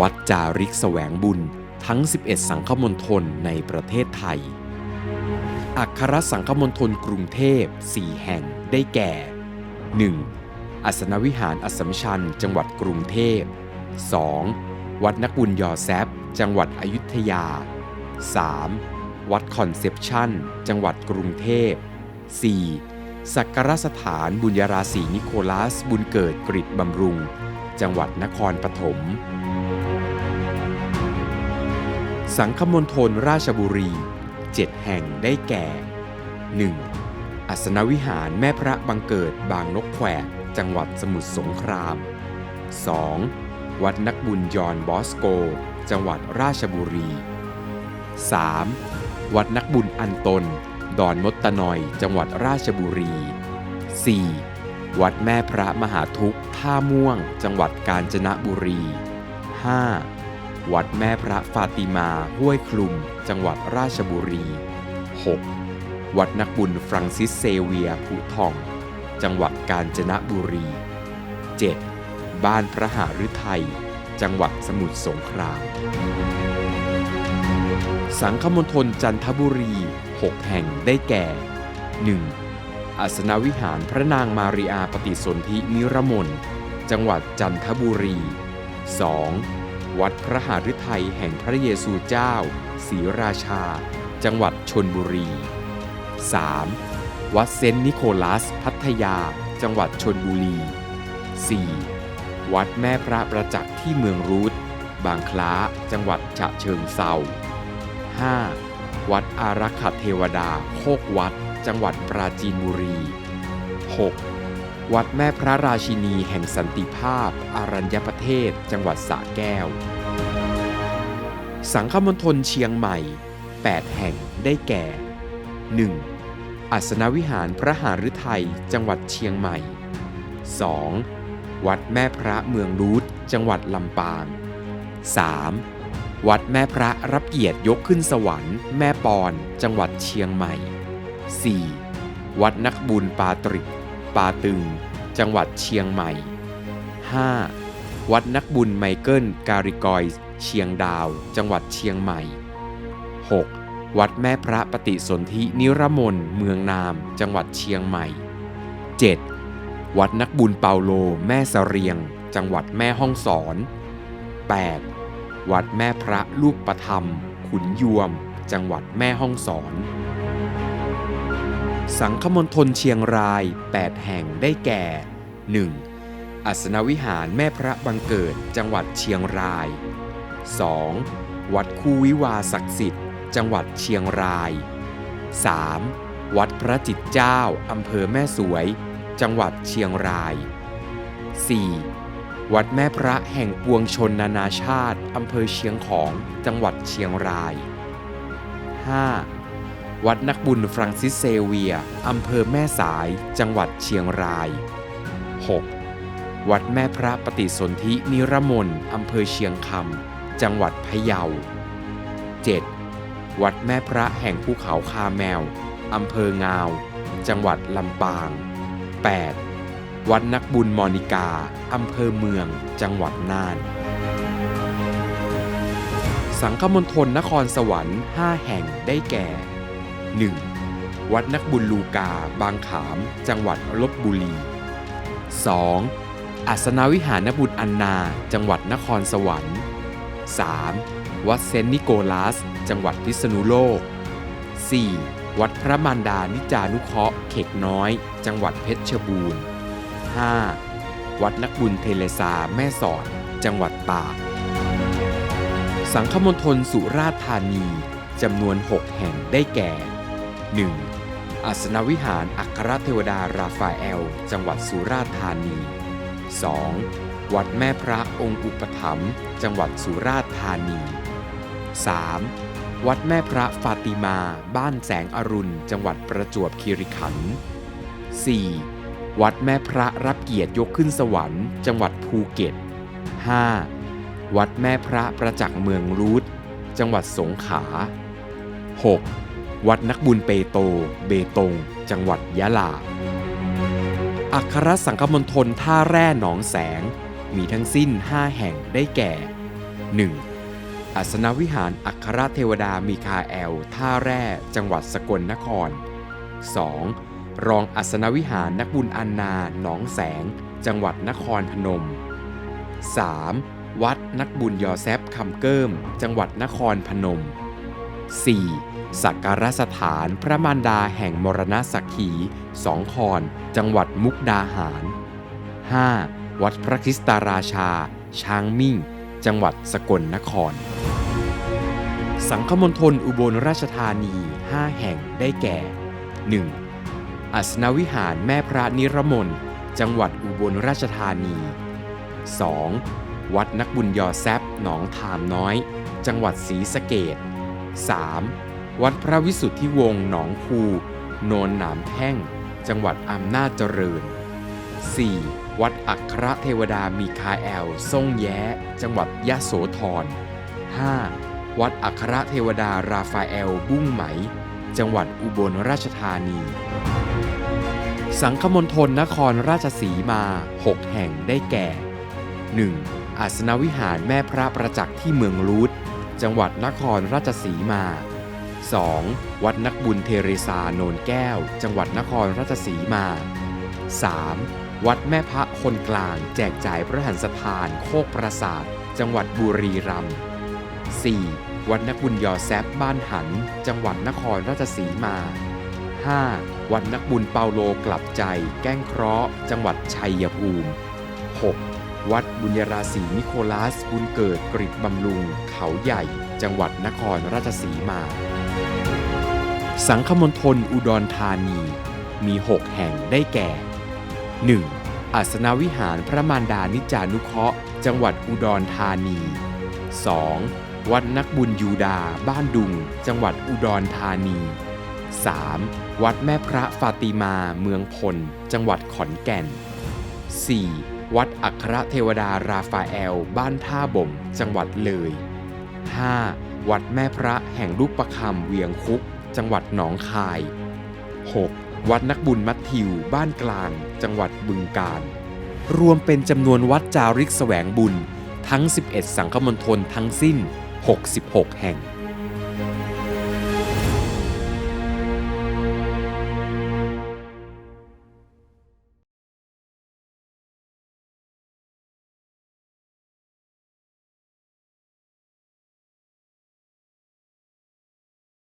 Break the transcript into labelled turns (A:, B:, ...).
A: วัดจาริกแสวงบุญทั้ง 11 สังฆมณฑลในประเทศไทย อัครสังฆมณฑลกรุงเทพ 4 แห่งได้แก่ 1. อัสนวิหารอัสมชัญจังหวัดกรุงเทพ 2. วัดนักบุญยอแซบจังหวัดอยุธยา 3. วัดคอนเซปชันจังหวัดกรุงเทพ 4. สักการสถานบุญญาราศีนิโคลัสบุญเกิดกริบำรุง จังหวัดนครปฐม สังฆมณฑลราชบุรี 7 แห่งได้แก่ 1. อัสนวิหารแม่พระบังเกิดบางนกแขวก จังหวัดสมุทรสงคราม 2. วัดนักบุญยอนบอสโก จังหวัดราชบุรี 3. วัดนักบุญอันตน ดอนมดตะนอย จังหวัดราชบุรี 4. วัดแม่พระมหาทุกท่าม่วง จังหวัดกาญจนบุรี 5. วัดแม่พระฟาติมาห้วยคลุม จังหวัดราชบุรี 6. วัดนักบุญฟรังซิสเซเวียผุทอง จังหวัดกาญจนบุรี 7. บ้านพระหฤทัย จังหวัดสมุทรสงคราม สังฆมณฑลจันทบุรี 6 แห่งได้แก่ 1. อัสนวิหารพระนางมาริอาปฏิสนธินิรมน จังหวัดจันทบุรี 2. วัดพระหฤทัยแห่งพระเยซูเจ้าศรีราชา จังหวัดชนบุรี 3. วัดเซนต์นิโคลัส พัทยา จังหวัดชนบุรี 4. วัดแม่พระประจักษ์ที่เมืองรูทบางคล้า จังหวัดฉะเชิงเซา 5. วัดอารักขเทวดา โคกวัด จังหวัดปราจีนบุรี 6. วัดแม่พระราชินีแห่งสันติภาพ อารัญญประเทศ จังหวัดสระแก้ว สังฆมณฑลเชียงใหม่ 8 แห่งได้แก่ 1. อัสนวิหารพระหฤทัยจังหวัดเชียงใหม่ 2. วัดแม่พระเมืองรูทจังหวัดลำปาง 3. วัดแม่พระรับเกียรติยกขึ้นสวรรค์แม่ปอนจังหวัดเชียงใหม่ 4. วัดนักบุญปาตริก ปาตึง จังหวัดเชียงใหม่ 5. วัดนักบุญไมเคิลการิกอยส์เชียงดาว จังหวัดเชียงใหม่ 6. วัดแม่พระปฏิสนธินิรมนเมืองนาม จังหวัดเชียงใหม่ 7. วัดนักบุญเปาโลแม่สเรียง จังหวัดแม่ฮ่องสอน 8. วัดแม่พระลูกประธรรม ขุนยวม จังหวัดแม่ฮ่องสอน สังฆมณฑลเชียงราย 8 แห่งได้แก่ 1. อัสนวิหารแม่พระบังเกิดจังหวัดเชียงราย 2. วัดคูวิวาศักดิ์สิทธิ์ จังหวัดเชียงราย 3. วัดพระจิตเจ้าอำเภอแม่สวย จังหวัดเชียงราย 4. วัดแม่พระแห่งปวงชนนานาชาติอำเภอเชียงของ จังหวัดเชียงราย 5. วัดนักบุญฟรังซิสเซเวีย อำเภอแม่สาย จังหวัดเชียงราย 6. วัดแม่พระปฏิสนธินิรมนอำเภอเชียงคำ จังหวัดพะเยา 7. วัดแม่พระแห่งภูเขาคาแมว อำเภองาว จังหวัดลำปาง 8. วัดนักบุญมอนิกา อำเภอเมือง จังหวัดน่าน สังฆมณฑลนครสวรรค์ 5 แห่งได้แก่ 1. วัดนักบุญลูกา บางขาม จังหวัดลบบุรี 2. อัสนาวิหารนบุญอันนา จังหวัดนครสวรรค์ 3. วัดเซนต์นิโกลัส จังหวัดพิษณุโลก 4. วัดพระมารดานิจานุเคราะห์เขกน้อย จังหวัดเพชรบูรณ์ 5. วัดนักบุญเทเลซาแม่สอด จังหวัดตาก สังฆมณฑลสุราษฎร์ธานีจำนวน 6 แห่งได้แก่ 1. อัสนวิหารอัครเทวดาราฟาเอล จังหวัดสุราษฎร์ธานี 2. วัดแม่พระองค์อุปถัมภ์จังหวัดสุราษฎร์ธานี 3. วัดแม่พระฟาติมา บ้านแสงอรุณ จังหวัดประจวบคีรีขันธ์ 4. วัดแม่พระรับเกียรติยกขึ้นสวรรค์ จังหวัดภูเก็ต 5. วัดแม่พระประจักษ์เมืองรูทจังหวัดสงขลา 6. วัดนักบุญเปโต เบตง จังหวัดยะลา อัครสังฆมณฑลท่าแร่หนองแสง มีทั้งสิ้น 5 แห่งได้แก่ 1. อัสนวิหารอัครเทวดามีคาแอล ท่าแร่ จังหวัดสกลนคร 2. รองอัสนวิหารนักบุญอันนา หนองแสง จังหวัดนครพนม 3. วัดนักบุญยอแซฟคำเกิม จังหวัดนครพนม 4. สักการสถานพระมารดาแห่งมรณสักขีสองคอน จังหวัดมุกดาหาร 5. วัดพระคริสตาราชา ช้างมิ่ง จังหวัดสกลนคร สังฆมณฑลอุบลราชธานี 5 แห่งได้แก่ 1. อัสนวิหารแม่พระนิรมนจังหวัดอุบลราชธานี 2. วัดนักบุญยอแซบหนองถามน้อย จังหวัดศรีสะเกด 3. วัดพระวิสุทธิวงศ์หนองคูโนนหนามแท่ง จังหวัดอำนาจเจริญ 4. วัดอัครเทวดามีคาแอลทรงแย้ จังหวัดยะโสธร 5. วัดอัครเทวดาราฟาเอลบุ้งไหม จังหวัดอุบลราชธานี สังฆมณฑลนครราชสีมา 6 แห่งได้แก่ 1. อาสนวิหารแม่พระประจักษ์ที่เมืองลูด จังหวัดนครราชสีมา 2. วัดนักบุญเทเรซาโนนแก้ว จังหวัดนครราชสีมา 3. วัดแม่พระคนกลาง แจกจ่ายพระหันสถานโคกประสาท จังหวัดบุรีรัมย์ 4. วัดนักบุญยอแซบบ้านหัน จังหวัดนครราชสีมา 5. วัดนักบุญเปาโลกลับใจ แก้งเคราะห์ จังหวัดชัยภูมิ 6. วัดบุญยราศีนิโคลัส บุญเกิดกริบบำรุง เขาใหญ่ จังหวัดนครราชสีมา สังฆมณฑลอุดรธานี มี 6 แห่งได้แก่ 1. อัสนวิหารพระมารดานิจานุเคราะห์ จังหวัดอุดรธานี 2. วัดนักบุญยูดา บ้านดุง จังหวัดอุดรธานี 3. วัดแม่พระฟาติมา เมืองพล จังหวัดขอนแก่น 4. วัดอัครเทวดาราฟาเอล บ้านท่าบ่ม จังหวัดเลย 5. วัดแม่พระแห่งลูกประคำเวียงคุก จังหวัดหนองคาย 6. วัดนักบุญมัทธิว บ้านกลาง จังหวัดบึงกาฬ รวมเป็นจำนวนวัดจาริกแสวงบุญ ทั้ง 11 สังฆมณฑลทั้งสิ้น 66 แห่ง